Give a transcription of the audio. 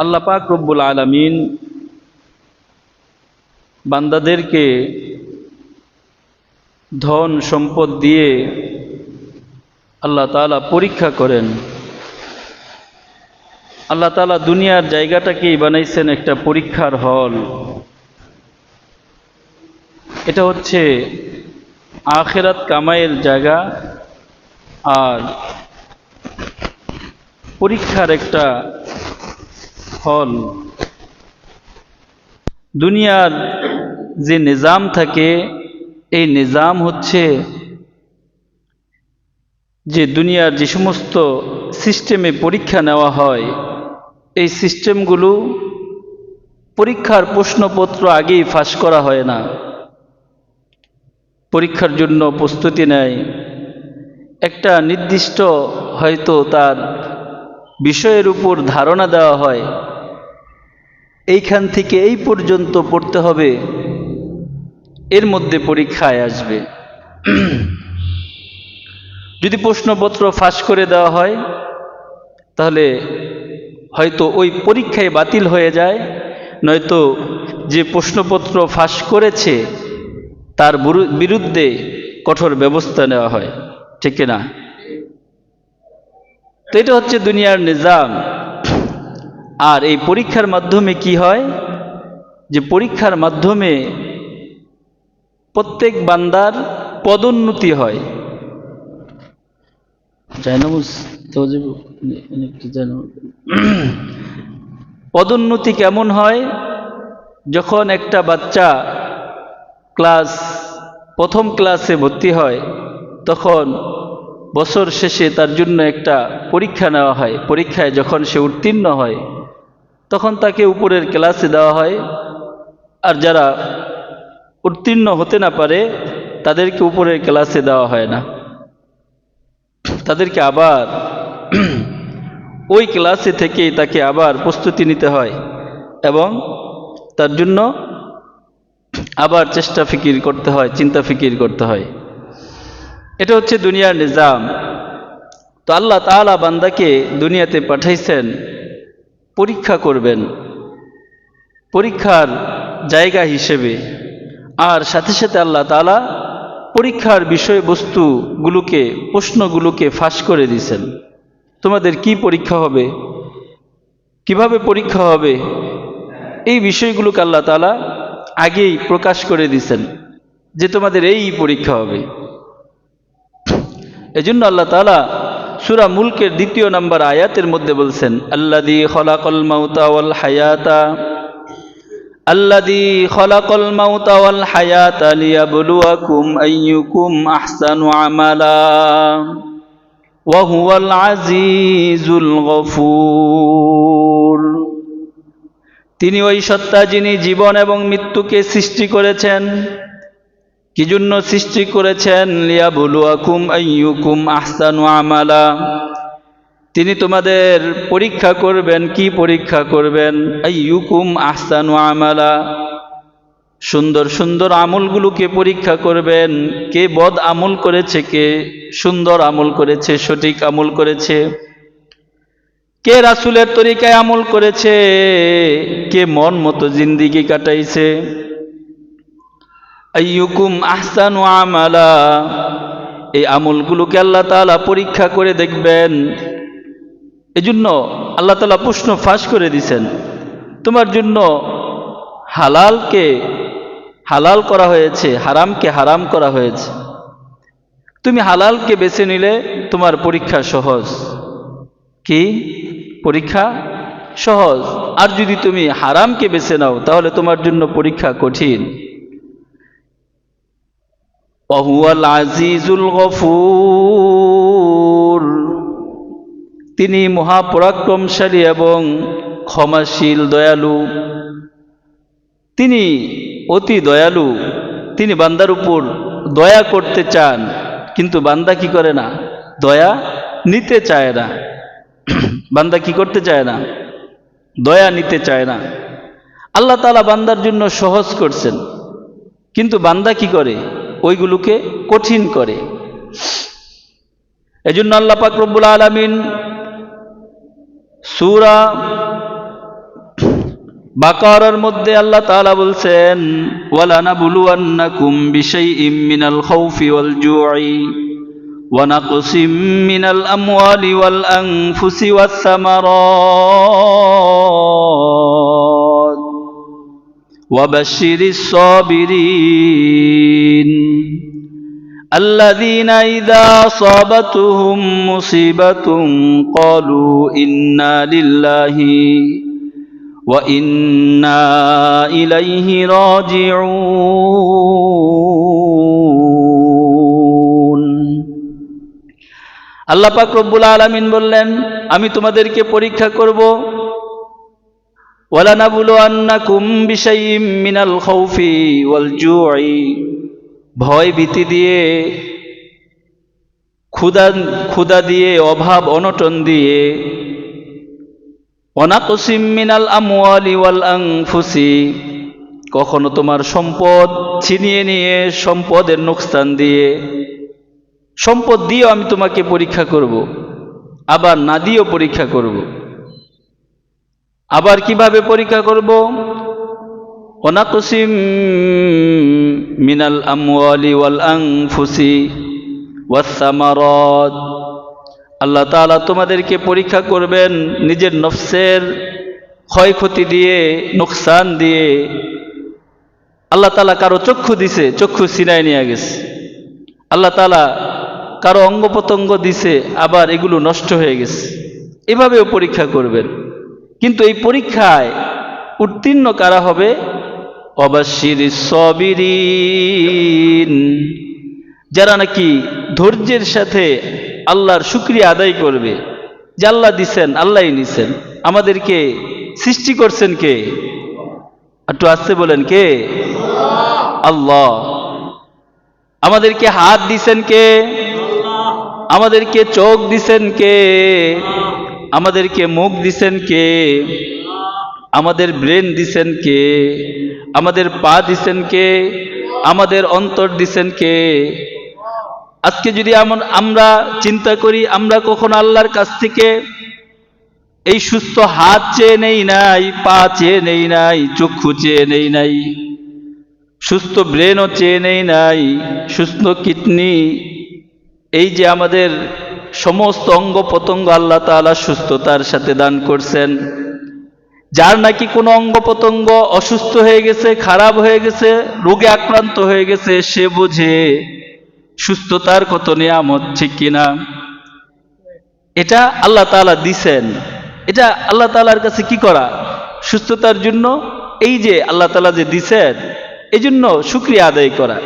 আল্লাহ পাক রব্বুল আলমিন বান্দাদেরকে ধন, সম্পদ দিয়ে আল্লাহ তাআলা পরীক্ষা করেন। আল্লাহ তাআলা দুনিয়ার জায়গাটাকেই বানাইছেন একটা পরীক্ষার হল। এটা হচ্ছে আখেরাত কামাইয়ের জায়গা আর পরীক্ষার একটা হল দুনিয়ার যে নিজাম থাকে, এই নিজাম হচ্ছে যে দুনিয়ার যে সমস্ত সিস্টেমে পরীক্ষা নেওয়া হয়, এই সিস্টেমগুলো পরীক্ষার প্রশ্নপত্র আগেই ফাঁস করা হয় না। পরীক্ষার জন্য প্রস্তুতি নেয়। একটা নির্দিষ্ট হয়তো তার বিষয়ের উপর ধারণা দেওয়া হয়। এইখান থেকে এই পর্যন্ত পড়তে হবে। এর মধ্যে পরীক্ষায় আসবে। যদি প্রশ্নপত্র ফাঁস করে দেওয়া হয়, তাহলে হয়তো ওই পরীক্ষায় বাতিল হয়ে যায়। নয়তো যে প্রশ্নপত্র ফাঁস করেছে, তার বিরুদ্ধে কঠোর ব্যবস্থা নেওয়া হয়। ঠিক না? তো এটা হচ্ছে দুনিয়ার নিজাম। আর এই পরীক্ষার মাধ্যমে কি হয়? যে পরীক্ষার মাধ্যমে প্রত্যেক বান্দার পদোন্নতি হয়। পদোন্নতি কেমন হয়? যখন একটা বাচ্চা ক্লাস প্রথম ক্লাসে ভর্তি হয় তখন বছর শেষে তার জন্য একটা পরীক্ষা নেওয়া হয়। পরীক্ষায় যখন সে উত্তীর্ণ হয় তখন তাকে উপরের ক্লাসে দেওয়া হয়। আর যারা উত্তীর্ণ হতে না পারে, তাদেরকে উপরের ক্লাসে দেওয়া হয় না। তাদেরকে আবার ওই ক্লাসে থেকেই তাকে আবার প্রস্তুতি নিতে হয় এবং তার জন্য আবার চেষ্টা ফিকির করতে হয়, চিন্তা ফিকির করতে হয়। এটা হচ্ছে দুনিয়ার নিজাম। তো আল্লাহ তালা বান্দাকে দুনিয়াতে পাঠাইছেন পরীক্ষা করবেন। পরীক্ষার জায়গা হিসেবে। আর সাথে সাথে আল্লাহ তালা পরীক্ষার বিষয়বস্তুগুলোকে, প্রশ্নগুলোকে ফাঁস করে দিছেন তোমাদের কি পরীক্ষা হবে? কীভাবে পরীক্ষা হবে? এই বিষয়গুলোকে আল্লাহ তালা আগেই প্রকাশ করে দিছেন যে তোমাদের এই পরীক্ষা হবে। এজন্য আল্লাহ তালা সুরা মুলকের দ্বিতীয় নাম্বার আয়াতের মধ্যে বলছেন আল্লাদি খলাকল মাউতাওয়াল হায়াতা আল্লাদি খলাকল মাউতাওয়াল হায়াতা লিয়াবলুয়াকুম আইয়ুকুম আহসানু আমালা ওয়াহুয়াল আজিজুল গফুর। তিনি ওই সত্তা যিনি জীবন এবং মৃত্যুকে সৃষ্টি করেছেন কি জন্য সৃষ্টি করেছেন? আহসানু আমালা। তিনি তোমাদের পরীক্ষা করবেন, কি পরীক্ষা করবেন? আইয়ুকুম আহসানু আমালা। সুন্দর সুন্দর আমলগুলোকে পরীক্ষা করবেন। কে বদ আমল করেছে, কে সুন্দর আমল করেছে, সঠিক আমল করেছে? কে রাসুলের তরিকায় আমল করেছে? কে মন মতো জিন্দিগি কাটাইছে? আইয়ুকুম আহসান আমালা। এই আমলগুলোকে আল্লাহ তালা পরীক্ষা করে দেখবেন। এজন্য আল্লাহ তালা প্রশ্ন ফাঁস করে দিছেন। তোমার জন্য হালালকে হালাল করা হয়েছে, হারামকে হারাম করা হয়েছে। তুমি হালালকে বেছে নিলে তোমার পরীক্ষা সহজ। কি? পরীক্ষা সহজ। আর যদি তুমি হারামকে বেছে নাও, তাহলে তোমার জন্য পরীক্ষা কঠিন। অহুয়াল আজিজুল গফুর। তিনি মহাপরাক্রমশালী এবং ক্ষমাশীল দয়ালু। তিনি অতি দয়ালু। তিনি বান্দার উপর দয়া করতে চান, কিন্তু বান্দা কি করে না? দয়া নিতে চায় না। বান্দা কি করতে চায় না? দয়া নিতে চায় না। আল্লাহ তালা বান্দার জন্য সহজ করছেন। কিন্তু বান্দা কি করে? ওইগুলোকে কঠিন করে। এজন্য আল্লাহ পাক রব্বুল আলমিন সুরা বাকারার মধ্যে আল্লাহ তাআলা বলছেন ওয়ালা নাবলুয়ান্নাকুম বিশাইইম মিনাল খাউফি ওয়াল জু'i ওয়া মিনাল ওয়াল আনফুসি ওয়াস সামারাত। وبشر الصابرين الذين إذا أصابتهم مصيبة قالوا إنا لله وإنا إليه راجعون আল্লাহ পাক রব্বুল আলামিন বললেন আমি তোমাদেরকে পরীক্ষা করব খাউফি ওয়াল ভয় ভীতি দিয়ে ক্ষুদা ক্ষুদা দিয়ে, অভাব, অনটন দিয়ে, অনাকসিম মিনাল আমওয়ালি ওয়াল আনফুসি। কখনো তোমার সম্পদ ছিনিয়ে নিয়ে, সম্পদের নোকসান দিয়ে, সম্পদ দিয়েও আমি তোমাকে পরীক্ষা করব, আবার না দিয়েও পরীক্ষা করব। আবার কীভাবে পরীক্ষা করব? অনাকসিম মিনাল আমওয়ালি ওয়াল আনফুসি ওয়াসামারত আল্লাহ তাআলা তোমাদেরকে পরীক্ষা করবেন নিজের নফসের ক্ষয়ক্ষতি দিয়ে, নোকসান দিয়ে। আল্লাহ তাআলা কারও চক্ষু দিছে, চক্ষু সিনায় নিয়ে গেছে। আল্লাহ তাআলা কারও অঙ্গ প্রত্যঙ্গ দিছে, আবার এগুলো নষ্ট হয়ে গেছে। এভাবেও পরীক্ষা করবেন। কিন্তু এই পরীক্ষায় উত্তীর্ণ কারা হবে? অবাশির সবিরিন। যারা নাকি ধৈর্যের সাথে আল্লাহর শুক্রিয়া আদায় করবে, যে আল্লাহ দিছেন আল্লাহ নিছেন, আমাদেরকে সৃষ্টি করছেন কে? একটু আসতে বলেন, কে? আল্লাহ। আমাদেরকে হাত দিছেন কে? আমাদেরকে চোখ দিছেন কে? আমাদেরকে মুখ দিছেন কে? আমাদের ব্রেন দিছেন কে? আমাদের পা দিছেন কে? আমাদের অন্তর দিছেন কে? আজকে যদি এমন আমরা চিন্তা করি, আমরা কখন আল্লাহর কাছ থেকে এই সুস্থ হাত চেয়ে নেই নাই, পা চেয়ে নেই নাই, চক্ষু চেয়ে নেই নাই, সুস্থ ব্রেনও চেয়ে নেই নাই, সুস্থ কিডনি, এই যে আমাদের সমস্ত অঙ্গ প্রত্যঙ্গ আল্লাহ তাআলা সুস্থতার সাথে দান করছেন। যার নাকি কোনো অঙ্গ প্রত্যঙ্গ অসুস্থ হয়ে গেছে, খারাপ হয়ে গেছে, রোগে আক্রান্ত হয়ে গেছে, সে বুঝে সুস্থতার কত নিয়ামত, ঠিক কিনা এটা আল্লাহ তাআলা দিছেন। এটা আল্লাহ তাআলার কাছে কি করা? সুস্থতার জন্য এই যে আল্লাহ তাআলা যে দিছেন এই জন্য শুক্রিয়া আদায় করা।